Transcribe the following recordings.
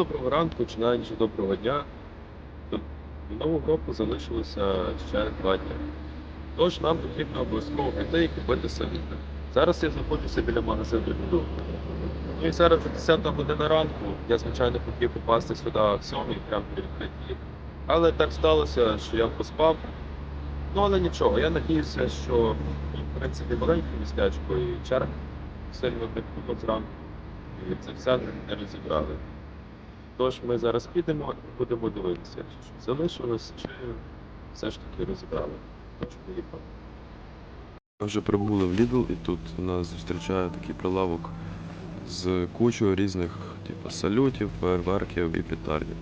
доброго ранку, чи навіть доброго дня. До нового року залишилося ще два дні. Тож нам потрібно обов'язково піти і купити салюти. Зараз я знаходжуся біля магазину Люду. Ну і зараз 10 година ранку. Я, звичайно, хотів попасти сюди в 7 прямо при відкритті. Але так сталося, що я поспав. Ну але нічого, я надіюся, що в принципі маленьке містечко і черг сильно не було зранку. І це все не розібрали. Тож ми зараз підемо і будемо дивитися, чи залишилось, чи все ж таки розібрали. Тож поїхали. Ми вже прибули в Lidl і тут нас зустрічає такий прилавок з кучою різних типу, салютів, фейерверків і петардів.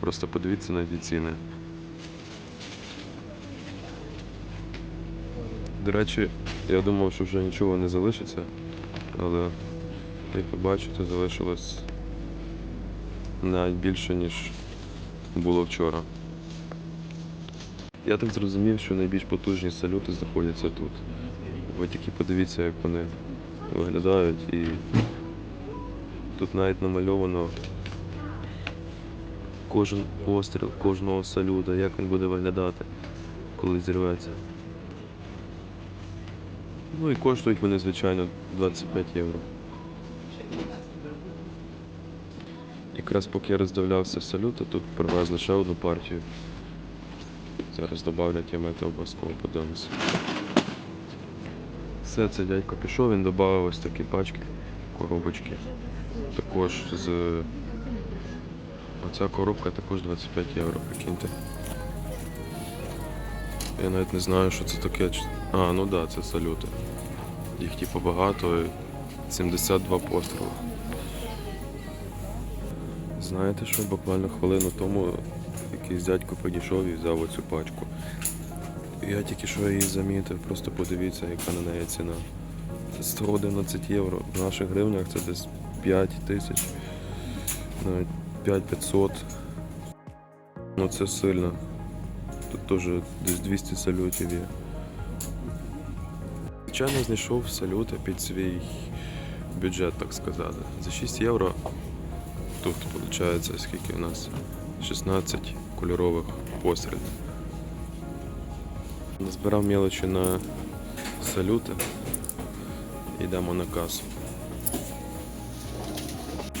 Просто подивіться на ці ціни. До речі, я думав, що вже нічого не залишиться, але як ви бачите, залишилось навіть більше, ніж було вчора. Я так зрозумів, що найбільш потужні салюти знаходяться тут. Ви тільки подивіться, як вони виглядають і тут навіть намальовано кожен постріл кожного салюта, як він буде виглядати, коли зірветься. Ну і коштують вони, звичайно, 25 євро. Якраз поки я роздивлявся салюти, тут привезли ще одну партію. Зараз додавлять, ми обов'язково подивимося. Все, це дядько пішов, він додав ось такі пачки, коробочки. Також з. Оця коробка також 25 євро, прикиньте. Я навіть не знаю, що це таке. А, ну да, це салюти. Їх типу багато 72 постріли. Знаєте що, буквально хвилину тому якийсь дядько підійшов і взяв оцю пачку. Я тільки що її замітив, просто подивіться, яка на неї ціна. Це 111 євро. В наших гривнях це десь 5 тисяч, навіть 5500. Ну це сильно. Тут теж десь 200 салютів є. Звичайно, знайшов салюти під свій бюджет, так сказати. За 6 євро тут виходить скільки у нас? 16 кольорових пострілів. Збирав мелочі на салюти. Йдемо на касу.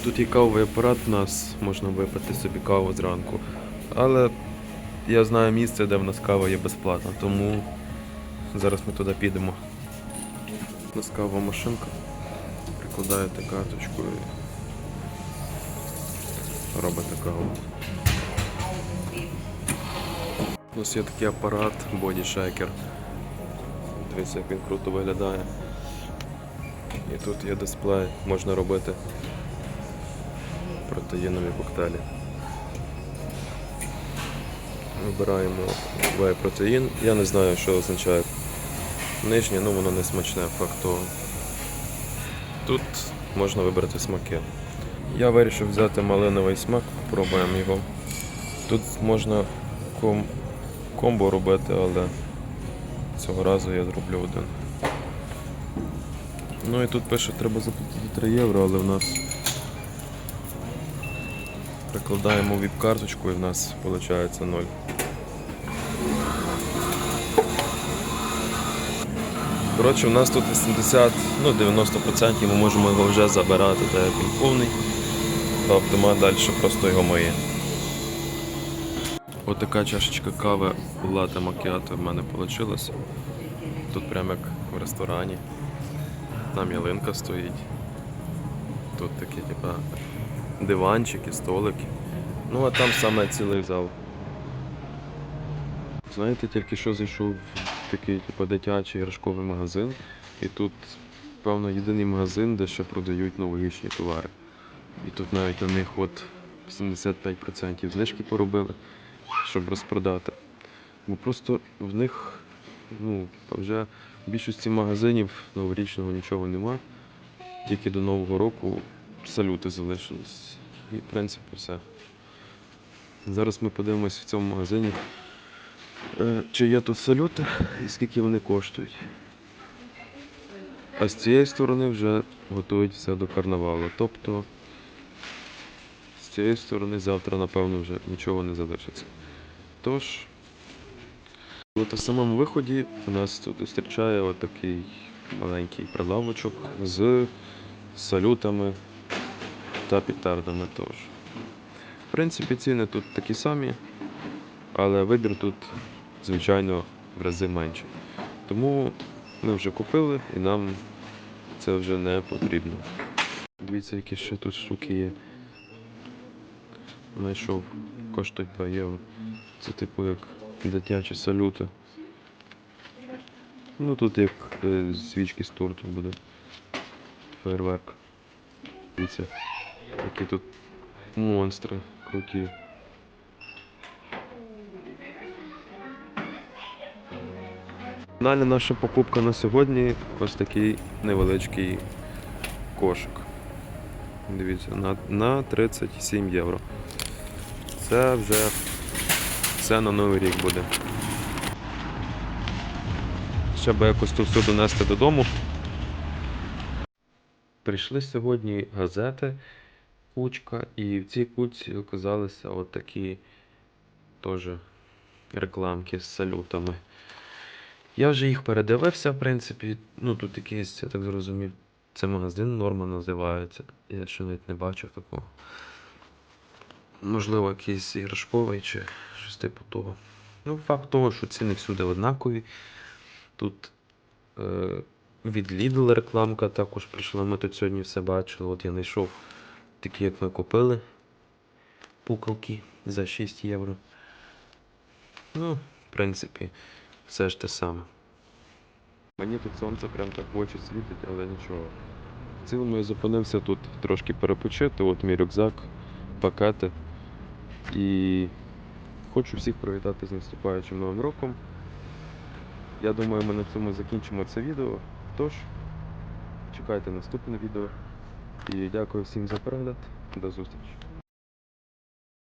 Тут є кавовий апарат у нас, можна випити собі каву зранку. Але я знаю місце, де в нас кава є безплатна, тому зараз ми туди підемо. У нас кава машинка. Прикладаєте карточку робите каву. Нас є такий апарат Body Shaker. Дивіться, як він круто виглядає. І тут є дисплей, можна робити протеїнові коктейлі. Вибираємо вей протеїн. Я не знаю, що означає нижнє, ну воно не смачне, факт. Тут можна вибрати смаки. Я вирішив взяти малиновий смак, попробуємо його. Тут можна ком... комбо робити, але цього разу я зроблю один. Ну і тут пише, треба заплатити 3 євро, але в нас прикладаємо віп-карточку і в нас виходить 0. Коротше, у нас тут 80, ну 90% ми можемо його вже забирати, так як він повний. А автомат далі просто його миє. Ось така чашечка кави лате макіато в мене вийшла. Тут прямо як в ресторані. Там ялинка стоїть. Тут такі типа диванчики, столики. Ну а там саме цілий зал. Знаєте, тільки що зайшов в такий типу, дитячий іграшковий магазин. І тут, певно, єдиний магазин, де ще продають новорічні товари. І тут навіть на них от 75% знижки поробили, щоб розпродати. Бо просто в них ну, вже в більшості магазинів новорічного нічого нема. Тільки до Нового року салюти залишились. І в принципі все. Зараз ми подивимось в цьому магазині, е, чи є тут салюти і скільки вони коштують. А з цієї сторони вже готують все до карнавалу. Тобто цієї сторони завтра, напевно, вже нічого не залишиться. Тож, на самому виході у нас тут зустрічає отакий маленький прилавочок з салютами та петардами теж. В принципі, ціни тут такі самі, але вибір тут, звичайно, в рази менший. Тому ми вже купили і нам це вже не потрібно. Дивіться, які ще тут штуки є. Знайшов, коштують 2 євро. Це типу як дитячі салюти. Ну тут як е, свічки з торту буде. Фейерверк. Дивіться, які тут монстри круті. Фінальна наша покупка на сьогодні ось такий невеличкий кошик. Дивіться, на, на 37 євро. Це вже все на новий рік буде. Ще би якось тут все донести додому. Прийшли сьогодні газети, кучка, і в цій кучці оказалися от такі теж рекламки з салютами. Я вже їх передивився, в принципі. Ну тут якийсь, я так зрозумів, це магазин Норма називається. Я ще навіть не бачив такого. Можливо, якийсь іграшковий чи щось типу того. Ну, факт того, що ціни всюди однакові. Тут е, від Lidl рекламка також прийшла. Ми тут сьогодні все бачили. От я знайшов такі, як ми купили. Пукалки за 6 євро. Ну, в принципі, все ж те саме. Мені тут сонце прям так в очі світить, але нічого. В цілому я зупинився тут трошки перепочити, от мій рюкзак, пакети. І хочу всіх привітати з наступаючим новим роком. Я думаю, ми на цьому закінчимо це відео. Тож, чекайте наступне відео. І дякую всім за перегляд. До зустрічі.